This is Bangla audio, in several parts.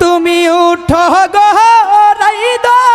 তুমি উঠো গো রাইদানি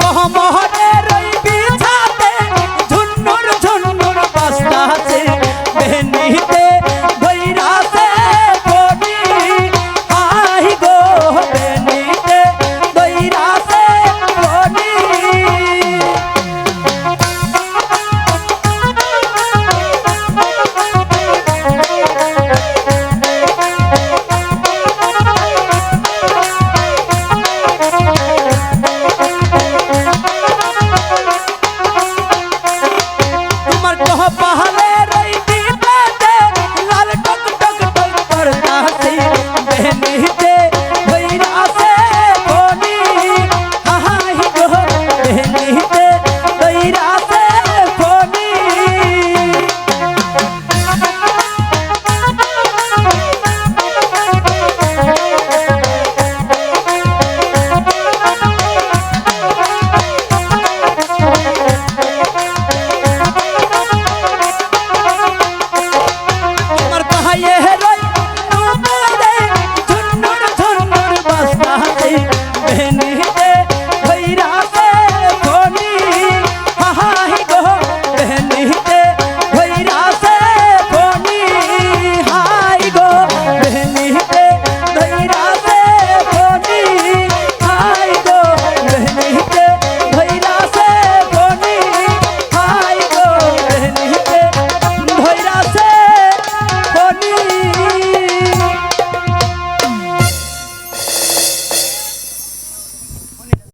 মোহমোহনে রই বিছাতে ঝুন্নুর ঝুন্নুর বস্তাতে বেনিতে